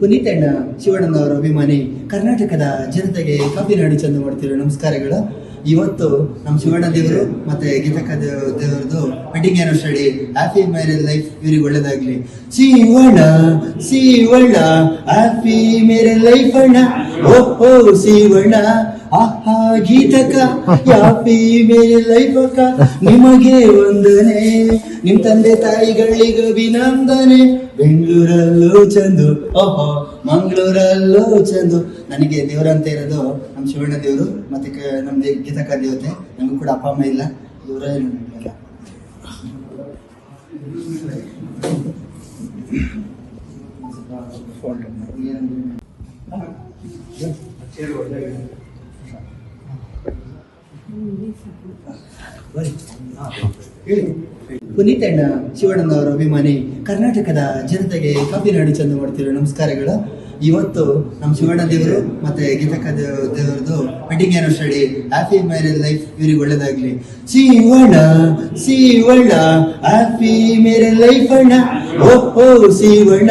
ಪುನೀತ್ ಅಣ್ಣ ಶಿವಣ್ಣನವರ ಅಭಿಮಾನಿ, ಕರ್ನಾಟಕದ ಜನತೆಗೆ ಕಾಫಿ ನಾಡು ಚಂದ ಮಾಡ್ತಿರೋ ನಮಸ್ಕಾರಗಳು. ಇವತ್ತು ನಮ್ಮ ಶಿವಣ್ಣ ದೇವರು ಮತ್ತೆ ಗೀತಕ್ಕ ದೇವ್- ದೇವರದು ಏನೋ ಸ್ಟಡಿ ಹ್ಯಾಪಿ ಮ್ಯಾರೇಜ್ ಲೈಫ್ ಇವ್ರಿಗೆ ಒಳ್ಳೇದಾಗ್ಲಿ. ಸಿ ವರ್ಣ ಹ್ಯಾಪಿ ಮ್ಯಾರೇಜ್ ಲೈಫ್ ಅಣ್ಣ. ಓಹೋ ಶಿವಣ್ಣ ಆಹಾ, ಗೀತಕ್ಕ ಹ್ಯಾಪಿ ಮ್ಯಾರೇಜ್ ಲೈಫ್ ಅಕ್ಕ. ನಿಮಗೆ ವಂದನೆ. ನಿಮ್ ತಂದೆ ತಾಯಿಗಳಿಗೆ ಅಭಿನಂದನೆ. ಬೆಂಗಳೂರಲ್ಲೂ ಚಂದು. ಓಹೋ, ಮಂಗಳೂರಲ್ಲೂ ಚಂದು. ನನಗೆ ದೇವರಂತ ಇರೋದು ನಮ್ಮ ಶಿವಣ್ಣ ದೇವರು, ಮತ್ತೆ ನಮ್ದು ಗೀತಕ ದೇವತೆ. ನಮಗೂ ಕೂಡ ಅಪ್ಪ, ಅಮ್ಮ ಇಲ್ಲ. ಇವರೇ ನಮ್ಗೆಲ್ಲ. ಪುನೀತ್ ಅಣ್ಣ ಶಿವಣ್ಣನವರ ಅಭಿಮಾನಿ ಕರ್ನಾಟಕದ ಜನತೆಗೆ ಕಾಫಿ ನಾಡು ಚಂದ ಮಾಡ್ತಿರೋ ನಮಸ್ಕಾರಗಳು. ಇವತ್ತು ನಮ್ಮ ಶಿವಣ್ಣ ದೇವರು ಮತ್ತೆ ಗೀತಕ್ಕ ದೇವ್- ದೇವರದು wedding anniversary happy marriage life ಇವ್ರಿಗೆ ಒಳ್ಳೇದಾಗ್ಲಿ. Shivanna Shivanna happy marriage life ಅಣ್ಣ. ಓಹೋ, ಶಿವಣ್ಣ,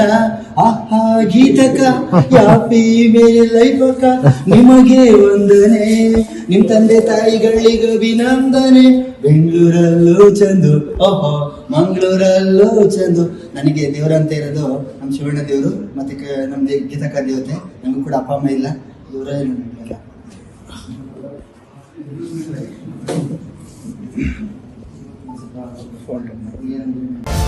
ಆಹಾ ಗೀತಕ ಹ್ಯಾಪಿ ಮ್ಯಾರೇಜ್ ಲೈಫ್ ಅಕ್ಕ. ನಿಮಗೆ ವಂದನೆ, ನಿಮ್ ತಂದೆ ತಾಯಿಗಳಿಗೆ ಅಭಿನಂದನೆ. ಬೆಂಗಳೂರಲ್ಲೂ ಚಂದು, ಓಹೋ, ಮಂಗಳೂರಲ್ಲೂ ಚಂದು. ನನಗೆ ದೇವರಂತ ಇರೋದು ನಮ್ಮ ಶಿವಣ್ಣ ದೇವರು, ಮತ್ತೆ ಕ- ನಮ್ ದೇ- ಗೀತಕ್ಕ ದೇವತೆ ನಮಗೂ ಕೂಡ ಅಪ್ಪ ಅಮ್ಮ ಇಲ್ಲ. ಇವರೇ ಇಲ್ಲ ಏನಂದ್ರೆ